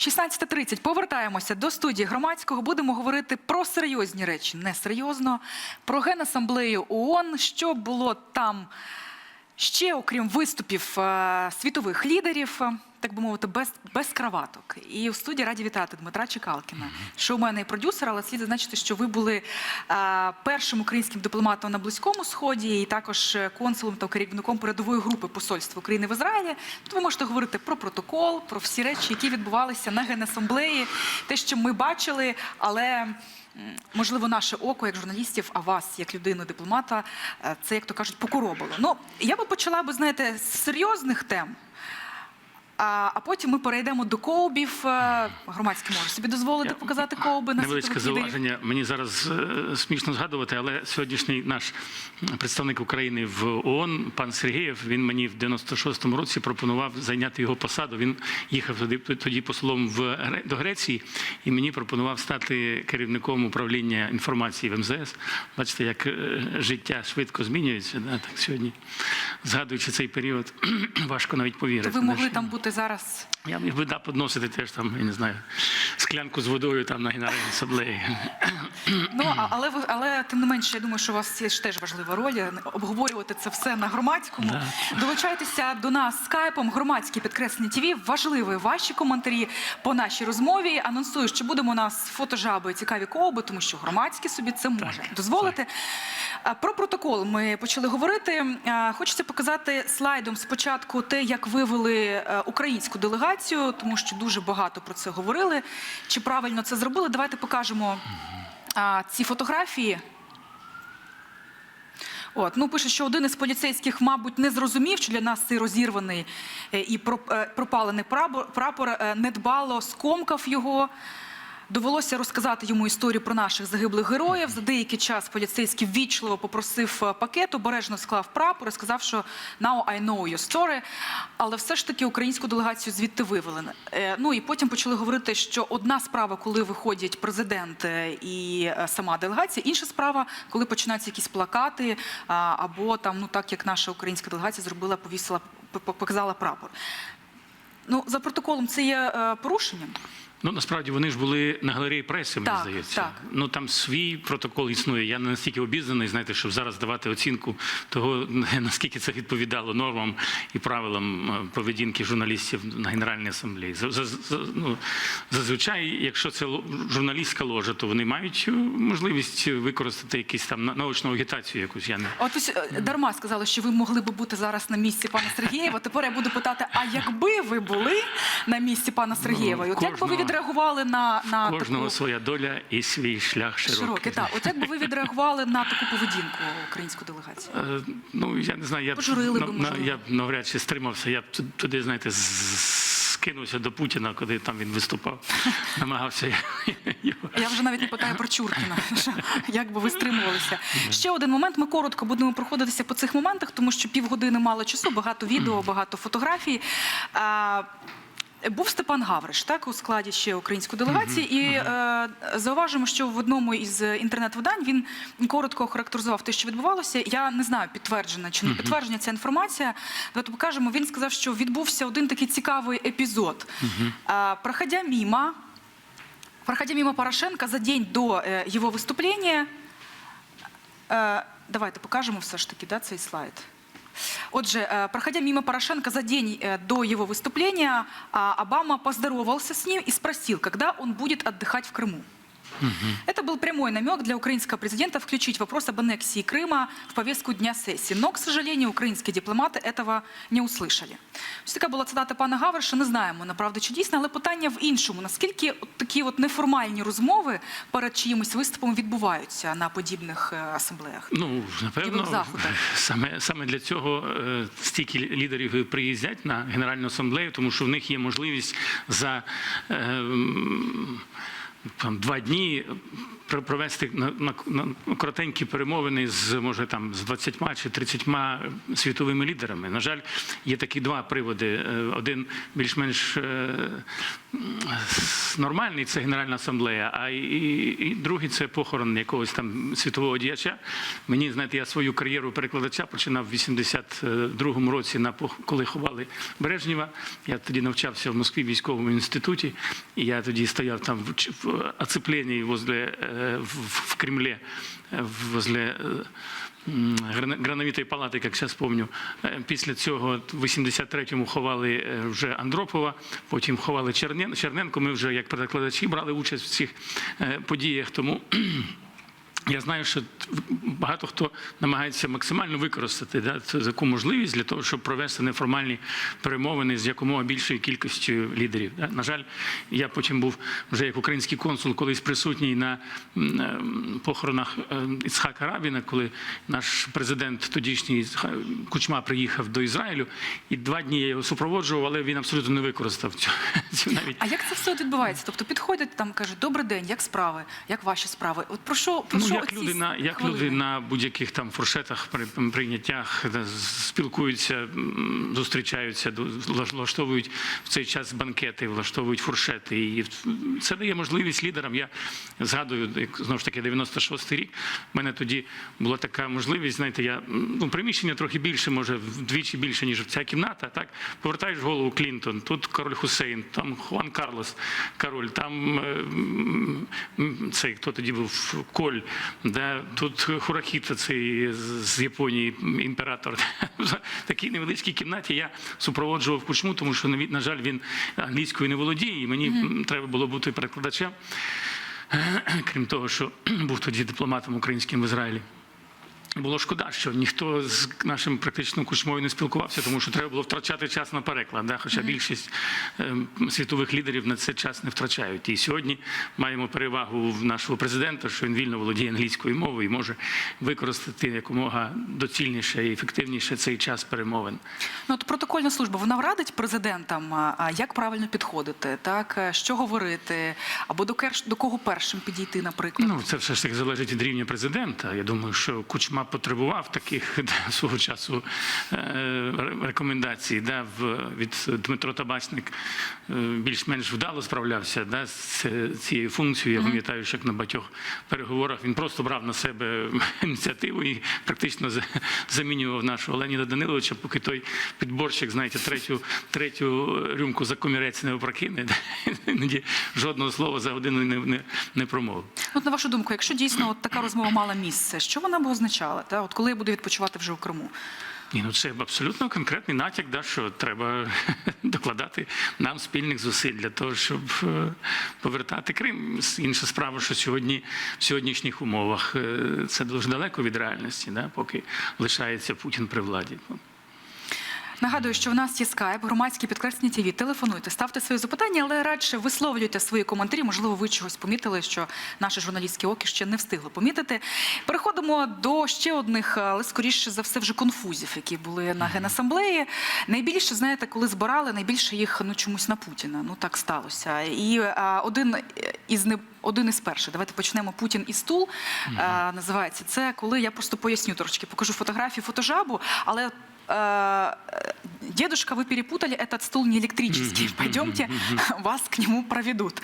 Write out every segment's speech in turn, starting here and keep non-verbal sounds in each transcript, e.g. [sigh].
16.30. Повертаємося до студії громадського. Будемо говорити про серйозні речі, не серйозно, про генасамблею ООН, що було там ще, окрім виступів е, світових лідерів, так би мовити, без, без краваток. І в студії раді вітати Дмитра Чекалкіна, шоумен і продюсер, але слід зазначити, що ви були е, першим українським дипломатом на Близькому Сході і також е, консулом та керівником передової групи посольства України в Ізраїлі. То ви можете говорити про протокол, про всі речі, які відбувалися на генасамблеї, те, що ми бачили, але. Можливо, наше око як журналістів, а вас як людину дипломата, е, це як то кажуть, покоробило. Ну я би почала би знаєте з серйозних тем. А, а потім ми перейдемо до коубів. Е, Громадський може собі дозволити показати коуби на Невеличке зауваження. Мені зараз е, смішно згадувати, але сьогоднішній наш представник України в ООН, пан Сергієв, він мені в 96-му році пропонував зайняти його посаду. Він їхав тоді, тоді послом в до Греції, і мені пропонував стати керівником управління інформації в МЗС. Бачите, як е, життя швидко змінюється. Да? Так сьогодні, згадуючи цей період, [clears throat] важко навіть повірити. Ви могли там бути зараз. Я міг би да, підносити теж там, я не знаю, склянку з водою там на генеральній асамблеї. [coughs] Ну але ви, але тим не менше, я думаю, що у вас є ж теж важлива роль обговорювати це все на громадському. Да. Долучайтеся до нас скайпом. Громадські підкреслення ТВ. Важливі ваші коментарі по нашій розмові. Анонсую, що будемо у нас фотожаби, цікаві коуби, тому що громадські собі це може дозволити. А, Про протокол ми почали говорити. Хочеться показати слайдом спочатку те, як вивели е, українську делегацію, тому що дуже багато про це говорили. Чи правильно це зробили? Давайте покажемо а, ці фотографії. От, ну пише, що один із поліцейських, мабуть, не зрозумів, що для нас цей розірваний е, і е, пропалений прапор, прапор е, недбало скомкав його. Довелося розказати йому історію про наших загиблих героїв. За деякий час поліцейський ввічливо попросив е, пакет, обережно склав прапор і сказав, що «Now I know your story», але все ж таки українську делегацію звідти вивели. Е, Ну і потім почали говорити, що одна справа, коли виходять президент е, і сама делегація, інша справа, коли починаються якісь плакати, або там, ну так як наша українська делегація зробила, повісила, показала прапор. Ну, за протоколом це є порушенням. Ну насправді вони ж були на галереї преси, мені Так, здається. так. Ну там свій протокол існує. Я не настільки обізнаний, знаєте, щоб зараз давати оцінку того, [laughs] наскільки це відповідало нормам і правилам е, поведінки журналістів на Генеральній асамблеї. За- за- за- ну, зазвичай, якщо це журналістська ложа, то вони мають е, можливість використати якусь там на- научну агітацію. Якусь я не От ось е, дарма сказали, що ви могли би бути зараз на місці пана Сергієва. Тепер я буду питати: а якби ви були на місці пана Сергієва, і от як би ви відреагували на, на кожного таку своя доля і свій шлях широкий. широкий? Так, от як би ви відреагували на таку поведінку української делегації? Е, Ну, я не знаю, я б, Пожурили на- би, на- я б навряд чи стримався. Я б туди, знаєте, з- скинувся до Путіна, коли там він виступав, [laughs] намагався [laughs] його. Я вже навіть не питаю про Чуркіна. [laughs] Як би ви стримувалися? Ще один момент. Ми коротко будемо проходитися по цих моментах, тому що півгодини мало часу, багато відео, багато фотографій. А, Був Степан Гавриш, так у складі ще української делегації, і е, зауважимо, що в одному із інтернет-видань він коротко охарактеризував те, що відбувалося. Я не знаю, підтверджена чи не підтверджена ця інформація. Давайте покажемо. Він сказав, що відбувся один такий цікавий епізод. А, проходя мимо, проходя мимо Порошенка за день до э, его выступления, э, давайте покажемо все ж таки да, цей слайд. Отже, э, проходя мимо Порошенка за день э, до его выступления, а, Обама поздоровался с ним и спросил, когда он будет отдыхать в Крыму. Это был прямой намек для украинского президента включить вопрос об аннексии Крыма в повестку дня сессии. Но, к сожалению, украинские дипломати этого не услышали. Ось така була цитата пана Гавриша. Не знаємо, направду чи дійсно, але питання в іншому. Наскільки от такі от неформальні розмови перед чиїмось виступом відбуваються на подібних е, асамблеях? Ну, напевно, заходах. саме, саме для цього е, стільки лідерів і приїздять на Генеральну асамблею, тому що в них є можливість за. е, м, там два дні провести на, на, на коротенькі перемовини з може там з 20 чи 30 світовими лідерами. На жаль, є такі два приводи. Е, Один більш-менш е, нормальний це Генеральна асамблея, а і, і, другий це похорон якогось там світового діяча. Мені знаєте, я свою кар'єру перекладача починав в 82-му році, на коли ховали Брежнєва. Я тоді навчався в Москві військовому інституті, і я тоді стояв там в оцепленні возле е, в, в Кремлі, е, возле. е, Грановітої палати, як зараз пам'ятаю. Е, Після цього в 83-му ховали е, вже Андропова, потім ховали Чернен- Черненко. Ми вже як перекладачі брали участь в цих подіях. Тому я знаю, що багато хто намагається максимально використати да, таку можливість для того, щоб провести неформальні перемовини з якомога більшою кількістю лідерів. Да. На жаль, я потім був вже як український консул, колись присутній на ем, похоронах е, Іцхака Рабіна, коли наш президент тодішній Кучма приїхав до Ізраїлю, і два дні я його супроводжував, але він абсолютно не використав цю, [laughs] цю навіть А як це все відбувається? Тобто підходять там, кажуть, добрий день, як справи, як ваші справи? От про що про Ну, що як люди на як люди на будь-яких там фуршетах при прийняттях спілкуються, зустрічаються, влаштовують в цей час банкети, влаштовують фуршети. І це дає можливість лідерам. Я згадую, як знову ж таки 96-й рік. У мене тоді була така можливість. Знаєте, я ну приміщення трохи більше, може вдвічі більше ніж ця кімната. Так повертаєш голову Клінтон, тут король Хусейн, там Хуан Карлос, король, там е, цей хто тоді був Коль, де тут Хурахіта, цей з- Японії імператор. [laughs] В такій невеличкій кімнаті я супроводжував кучму, тому що на жаль, він англійською не володіє, і мені м, треба було бути перекладачем. [clears throat] Крім того, що [clears throat] був тоді дипломатом українським в Ізраїлі. Було шкода, що ніхто з нашим практично кучмою не спілкувався, тому що треба було втрачати час на переклад. Да? Хоча більшість ем, світових лідерів на це час не втрачають. І сьогодні маємо перевагу в нашого президента, що він вільно володіє англійською мовою і може використати якомога доцільніше і ефективніше цей час перемовин. Ну, от протокольна служба вона радить президентам, як правильно підходити, так е, що говорити, або до керш- до кого першим підійти, наприклад. Ну, це все ж таки залежить від рівня президента. Я думаю, що Кучма потребував таких [laughs] да, свого часу е, рекомендацій. Да, в, від Дмитро Табачник е, більш-менш вдало справлявся да, з цією функцією. Я пам'ятаю, що як на багатьох переговорах він просто брав на себе [laughs] ініціативу і практично за- замінював нашого Леніда Даниловича, поки той підборщик, знаєте, третю, третю рюмку за комірець не опрокине. [laughs] да, Іноді жодного слова за годину не, не, не промовив. От на вашу думку, якщо дійсно от така розмова мала місце, що вона б означала? Та от коли я буду відпочивати вже в Криму? Ні, ну це абсолютно конкретний натяк, да, що треба [laughs] докладати нам спільних зусиль для того, щоб е, повертати Крим. Інша справа, що сьогодні в сьогоднішніх умовах е, це дуже далеко від реальності, да, поки лишається Путін при владі. Нагадую, що в нас є скайп, громадські підкреслення ТВ. Телефонуйте, ставте свої запитання, але радше висловлюйте свої коментарі. Можливо, ви чогось помітили, що наше журналістське око ще не встигло помітити. Переходимо до ще одних, але скоріше за все, вже конфузів, які були на генасамблеї. Найбільше, знаєте, коли збирали, найбільше їх ну чомусь на Путіна. Ну так сталося. І а, один із не один із перших. Давайте почнемо Путін і стул. а, називається це, коли я просто поясню трошки, покажу фотографію фотожабу, але дедушка, вы перепутали, этот стул не электрический. Пойдемте, [laughs] вас к нему проведуть.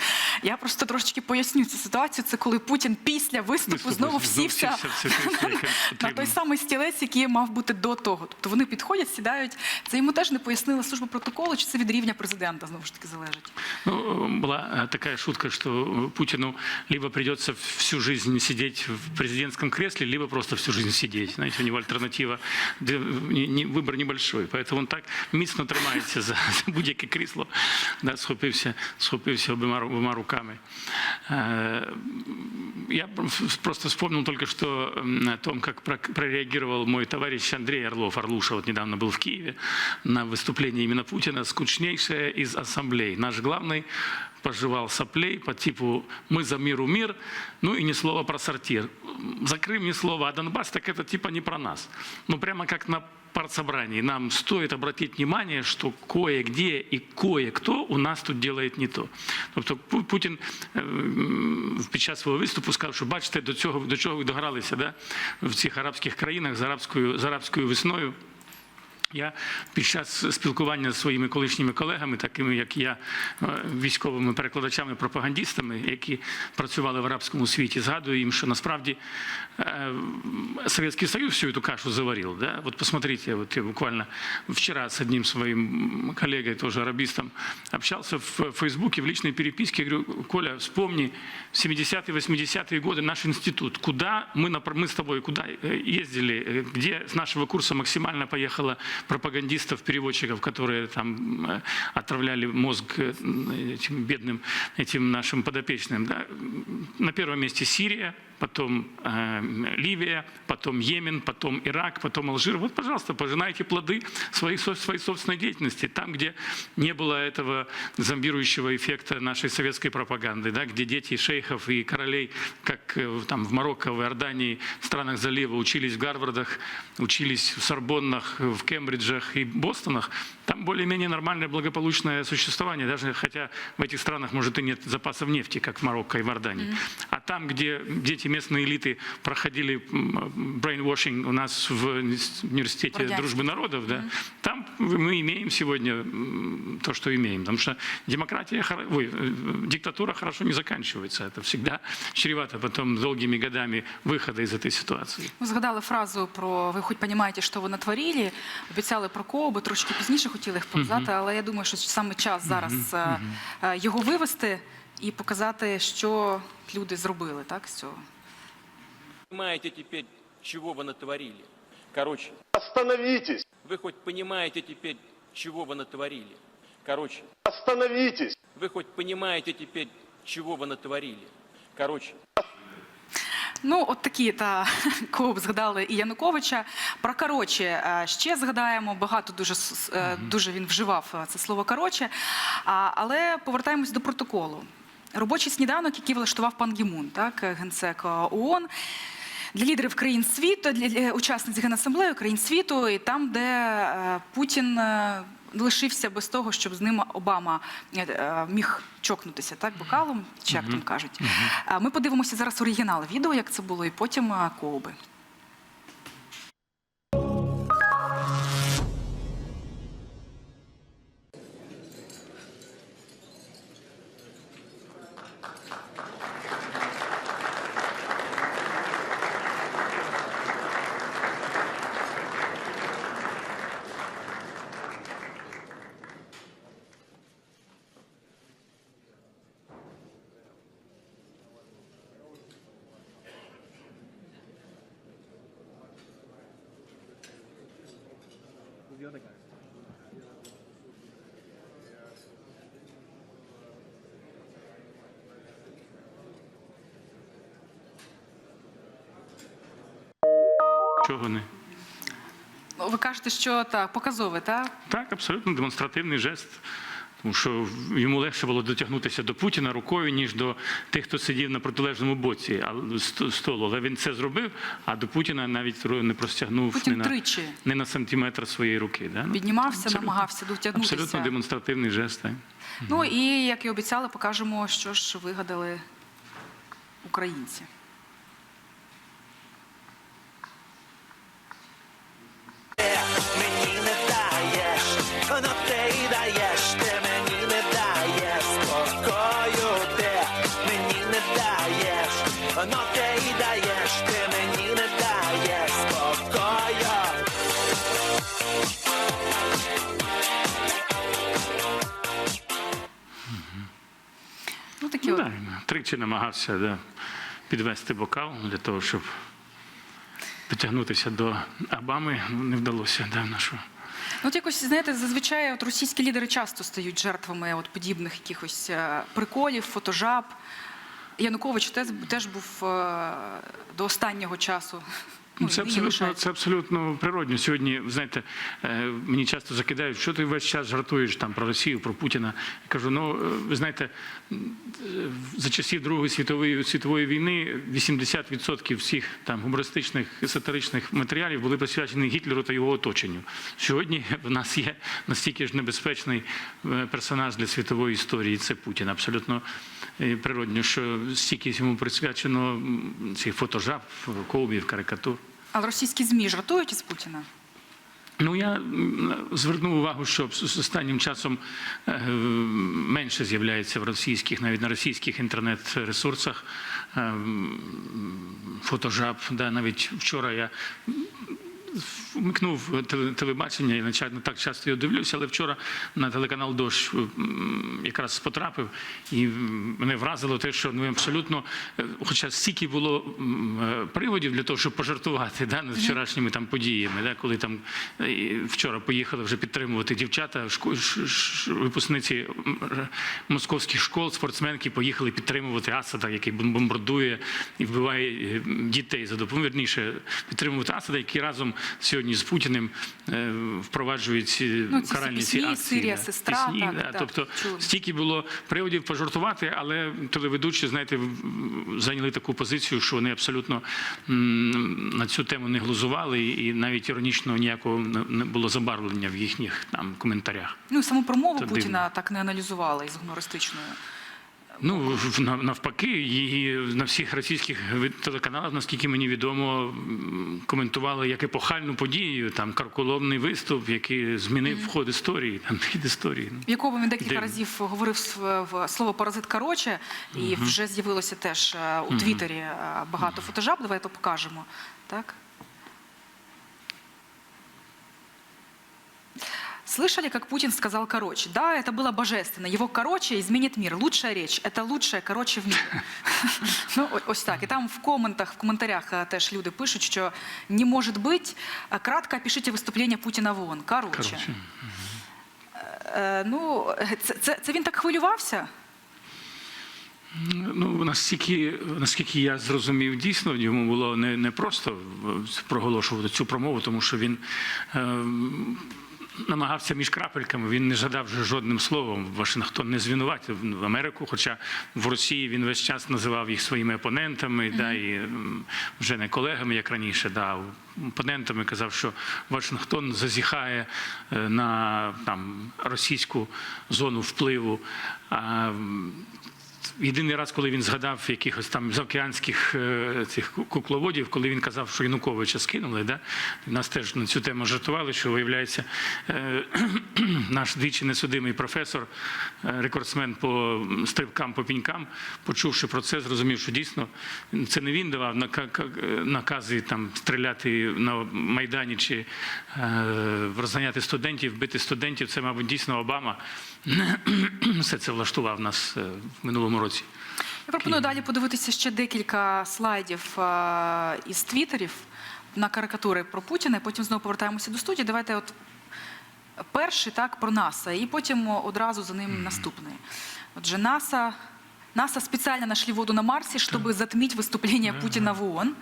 Я просто трошечки поясню цю ситуацію. Це коли Путін після виступу знову всівся всівся в це крісло, [laughs] яке на потрібно. той самий стілець, який мав бути до того. Тобто вони підходять, сідають. Це йому теж не пояснила служба протоколу, чи це від рівня президента знову ж таки залежить. Ну, была э, такая шутка, что э, Путину либо придется всю жизнь сидеть в президентском кресле, либо просто всю жизнь сидеть. Знаете, у него альтернатива, де- не- не- выбор небольшой. Поэтому он так міцно тримається за, за [laughs] будь-яке крісло, да, схопився, схопився обома, ру- обома руками. Э, Я просто вспомнил только что м, о том, как про- прореагировал мой товарищ Андрей Орлов, Орлуша, вот недавно был в Киеве, на выступление именно Путина, скучнейшее из ассамблей. Наш главный пожевал соплей по типу «мы за миру мир», ну и ни слова про сортир. За Крым ни слова, а Донбасс так это типа не про нас. Ну прямо как на партсобрании. Нам стоит обратить внимание, что кое-где и кое-кто у нас тут делает не то. Тобто Путін е, під час свого виступу сказав, що бачите, до цього до чого ви догралися да? в цих арабських країнах з арабською, з арабською весною. Я під час спілкування з своїми колишніми колегами, такими як я, е, військовими перекладачами, пропагандистами, які працювали в арабському світі, згадую їм, що насправді е, Советский Союз всю эту кашу заварил. Да? Вот посмотрите, вот я буквально вчера с одним своим коллегой, тоже арабистом, общался в Фейсбуке, в личной переписке, говорю, Коля, вспомни 70-е, 80-е годы наш институт, куда мы, напр- мы с тобой куда э, ездили, э, где с нашего курса максимально поехало пропагандистов, переводчиков, которые там э, отравляли мозг э, этим бедным, этим нашим подопечным. Да? На первом месте Сирия, потом э, Ливия, потом Йемен, потом Ирак, потом Алжир. Вот, пожалуйста, пожинайте плоды своей, своей собственной деятельности. Там, где не было этого зомбирующего эффекта нашей советской пропаганды, да, где дети шейхов и королей, как э, там, в Марокко, в Иордании, в странах залива, учились в Гарвардах, учились в Сорбоннах, в Кембриджах и Бостонах, там более-менее нормальное благополучное существование, даже хотя в этих странах, может, и нет запасов нефти, как в Марокко и в Иордании. А там, где дети местной элиты проходили brainwashing у нас в университете Радянський. дружбы народов, да, там мы имеем сегодня то, что имеем. Потому что демократия, ой, э, диктатура хорошо не заканчивается. Это всегда чревато потом долгими годами выхода из этой ситуации. Ви згадали фразу про ви хоч розумієте, що ви натворили, обіцяли про Коуби, трошки пізніше хотіли їх показати, але я думаю, що саме час зараз е, е, його вивести і показати, що люди зробили так, з цього. понимаете теперь, чего вы натворили? Короче, Остановитесь! вы хоть понимаете теперь, чего вы натворили? Короче, Остановитесь! вы хоть понимаете теперь, чего вы натворили? Короче, Ну, от такі та [laughs] Коуп згадали і Януковича. Про короче е, ще згадаємо. Багато дуже е, дуже він вживав е, це слово короче. Але повертаємось до протоколу. Робочий сніданок, який влаштував пан Гімун, так, генсек ООН. Для лідерів країн світу, для, учасниць Генасамблеї країн світу, і там, де е, Путін е, лишився без того, щоб з ним Обама е, міг чокнутися так бокалом, чи як там кажуть. Ми подивимося зараз оригінал відео, як це було, і потім е, Не? Ну, Ви кажете, що так, показове, так? Так, абсолютно демонстративний жест. Тому що йому легше було дотягнутися до Путіна рукою, ніж до тих, хто сидів на протилежному боці столу. Але він це зробив, а до Путіна навіть не простягнув Путін не, на, тричі не на сантиметр своєї руки. Да? Ну, піднімався, абсолютно- намагався дотягнутися. Абсолютно демонстративний жест. Так. Ну і як і обіцяли, покажемо, що ж вигадали українці. Тричі намагався да, підвести бокал для того, щоб дотягнутися до Обами. Ну, не вдалося да, нашого. От якось, знаєте, зазвичай от російські лідери часто стають жертвами от подібних якихось е, приколів, фотожаб. Янукович теж, теж був е, до останнього часу Ну, це абсолютно, це абсолютно природньо. Сьогодні, ви знаєте, е, мені часто закидають, що ти весь час жартуєш там про Росію, про Путіна. Я кажу, ну е, ви знаєте, е, за часів Другої світової світової війни 80% всіх там гумористичних сатиричних матеріалів були присвячені Гітлеру та його оточенню. Сьогодні в нас є настільки ж небезпечний персонаж для світової історії. Це Путін. Абсолютно природньо, що стільки йому присвячено цих фотожаб, ковбів, карикатур. Але російські ЗМІ жартують із Путіна? Ну я звернув увагу, що з з останнім часом е, менше з'являється в російських, навіть на російських інтернет-ресурсах е, фотожаб. Да, навіть вчора я вмикнув теле- телебачення, я не так часто його дивлюся, але вчора на телеканал Дощ якраз потрапив, і мене вразило те, що ну абсолютно, е, хоча стільки було е, приводів для того, щоб пожартувати да, над вчорашніми там подіями, да, коли там е, вчора поїхали вже підтримувати дівчата, шко- ш- ш- випускниці московських школ, спортсменки поїхали підтримувати Асада, який бом- бомбардує і вбиває дітей за допомогою, вірніше, підтримувати Асада, який разом сьогодні з Путіним е, впроваджують ці Ну, ці каральні ці пісні, акції. Сирія, сестра, Пісні, так, да. так, Тобто чули. стільки було приводів пожартувати, але телеведучі, знаєте, зайняли таку позицію, що вони абсолютно на цю тему не глузували, і навіть іронічно ніякого не- було забарвлення в їхніх там коментарях. Ну, саму промову Це Путіна дивно. так не аналізували із гумористичною. Ну навпаки, і на всіх російських телеканалах, наскільки мені відомо, коментували як епохальну подію, там карколомний виступ, який змінив ход історії, там хід історії. Ну, В якому він декілька Дивно. разів говорив слово паразит короче, і вже з'явилося теж е, у Твіттері е, багато фотожаб. Давайте покажемо. Так? Слышали, как Путин сказал «короче»? Да, это было божественно. Его «короче» изменит мир. Лучшая речь – это лучшее «короче» в мире. [laughs] Ну, о- ось так. І там в коментах, в коментарях е, теж люди пишуть, що не може бути. Е, Кратко опишіть виступлення Путіна в ООН. Короче. коротше. Е, Ну, це, це, це він так хвилювався? Ну, настільки, наскільки я зрозумів, дійсно йому було не, не просто е, проголошувати цю промову, тому що він е, намагався між крапельками, він не жадав вже жодним словом. Вашингтон не звинуватив Америку, хоча в Росії він весь час називав їх своїми опонентами, да, і вже не колегами, як раніше, да, опонентами казав, що Вашингтон зазіхає е, на там, російську зону впливу. А, Єдиний раз, коли він згадав якихось там заокеанських е, цих кукловодів, коли він казав, що Януковича скинули, да? нас теж на цю тему жартували, що виявляється е, [clears throat] наш двічі несудимий професор, е, рекордсмен по стрибкам, по пінькам, почувши про це, зрозумів, що дійсно це не він давав нака- ка- накази там стріляти на майдані чи розганяти студентів, бити студентів. Це, мабуть, дійсно Обама [clears throat] все це влаштував нас в минулому році Я пропоную далі подивитися ще декілька слайдів е, із твіттерів на карикатури про Путіна, і потім знову повертаємося до студії. Давайте от перший так про НАСА, і потім одразу за ним наступний. Отже, НАСА. НАСА специально нашли воду на Марсе, чтобы затмить выступление Путина в ООН.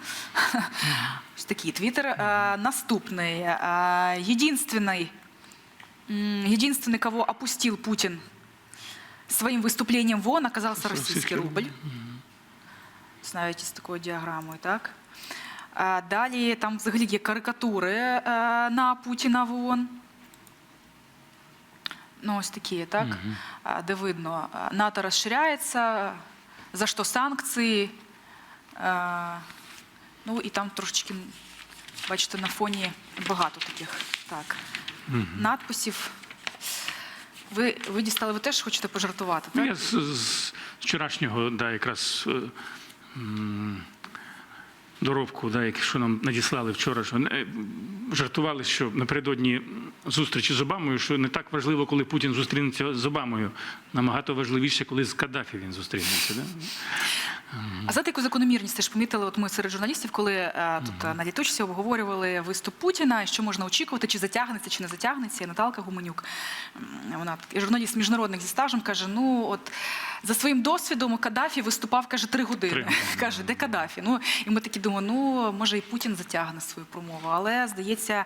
Ось такий твіттер. Е, Наступний. Е, Единственный, м, единственный, кого опустил Путин своим выступлением в ООН, оказался Российский рубль. Знаєте, з такою діаграмою, так? Далі там взагалі є карикатури е, на Путіна в ООН. Ну, ось такі, так? А, Де видно, НАТО розширяється, за що санкції. Ну і там трошечки, бачите, на фоні багато таких так, надписів. Ви, ви дістали, ви теж хочете пожартувати, Ну, так? я з, з вчорашнього, да, якраз е, доробку, да, як- що нам надіслали вчора, що е, жартували, що напередодні зустрічі з Обамою, що не так важливо, коли Путін зустрінеться з Обамою. Набагато важливіше, коли з Каддафі він зустрінеться. Да? А знаєте, яку закономірність теж помітили? От ми серед журналістів, коли е, тут е, на діточці обговорювали виступ Путіна, і що можна очікувати, чи затягнеться, чи не затягнеться. І Наталка Гуменюк, вона такий журналіст міжнародних зі стажем, каже: ну от за своїм досвідом Каддафі виступав, каже, три години. Три [laughs] каже, де Каддафі? Ну і ми такі думаємо, ну може і Путін затягне свою промову, але здається,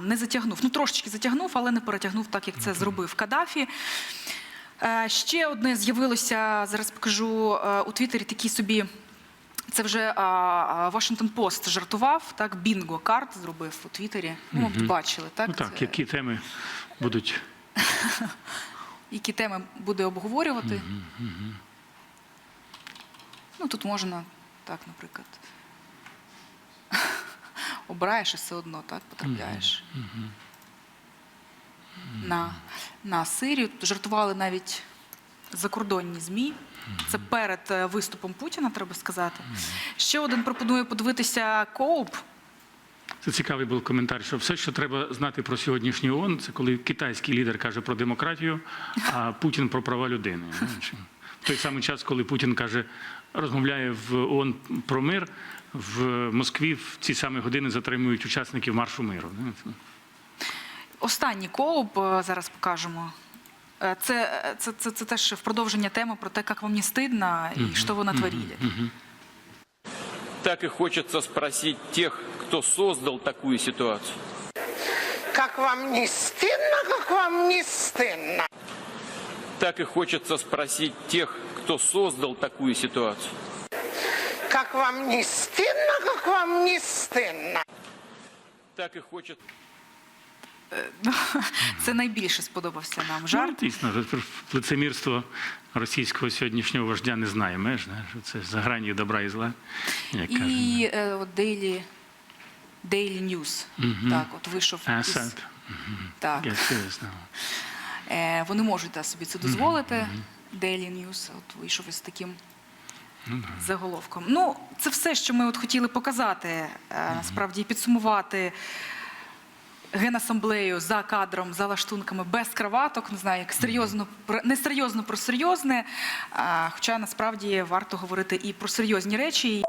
не затягнув. Ну трошечки затягнув, але не перетягнув так, як це зробив Каддафі. Е, Ще одне з'явилося, зараз покажу е, у Твіттері такі собі. Це вже а, Washington Post жартував, так, бінго карт зробив у Твіттері. Ну, мабуть, бачили, так? Ну так, Це- які теми будуть [laughs] які теми буде обговорювати. Ну, тут можна, так, наприклад. [laughs] Обираєш і все одно, так, потрапляєш. На, на Сирію. Жартували навіть закордонні ЗМІ. Це перед е, виступом Путіна, треба сказати. Ще один пропонує подивитися Коуп. Це цікавий був коментар, що все, що треба знати про сьогоднішній ООН, це коли китайський лідер каже про демократію, а [laughs] Путін про права людини. В той самий час, коли Путін каже, розмовляє в ООН про мир, в Москві в ці самі години затримують учасників маршу миру. знаєте. Останній коуп е, зараз покажемо. Е, Це, це, це, це теж в продовження теми про те, як вам не стидно і що ви натворили. Так и хочется спросить тех, кто создал такую ситуацию. Как вам не стыдно, как вам не стыдно? Так и хочется спросить тех, кто создал такую ситуацию. Как вам не стыдно, как вам не стыдно? Так и хочется... [laughs] Це найбільше сподобався нам Ну, жарт. дійсно, лицемірство російського сьогоднішнього вождя не знає меж. знаєш, Це за гранію добра і зла. Як. І е, от Daily, Daily News. Так, от вийшов із, так. Я серйозно. Е, вони можуть да, собі це дозволити. Daily News от вийшов із таким заголовком. Ну, це все, що ми от хотіли показати, е, насправді і підсумувати. Генасамблею за кадром, за лаштунками, без краваток, не знаю, як серйозно не серйозно про серйозне. Хоча насправді варто говорити і про серйозні речі.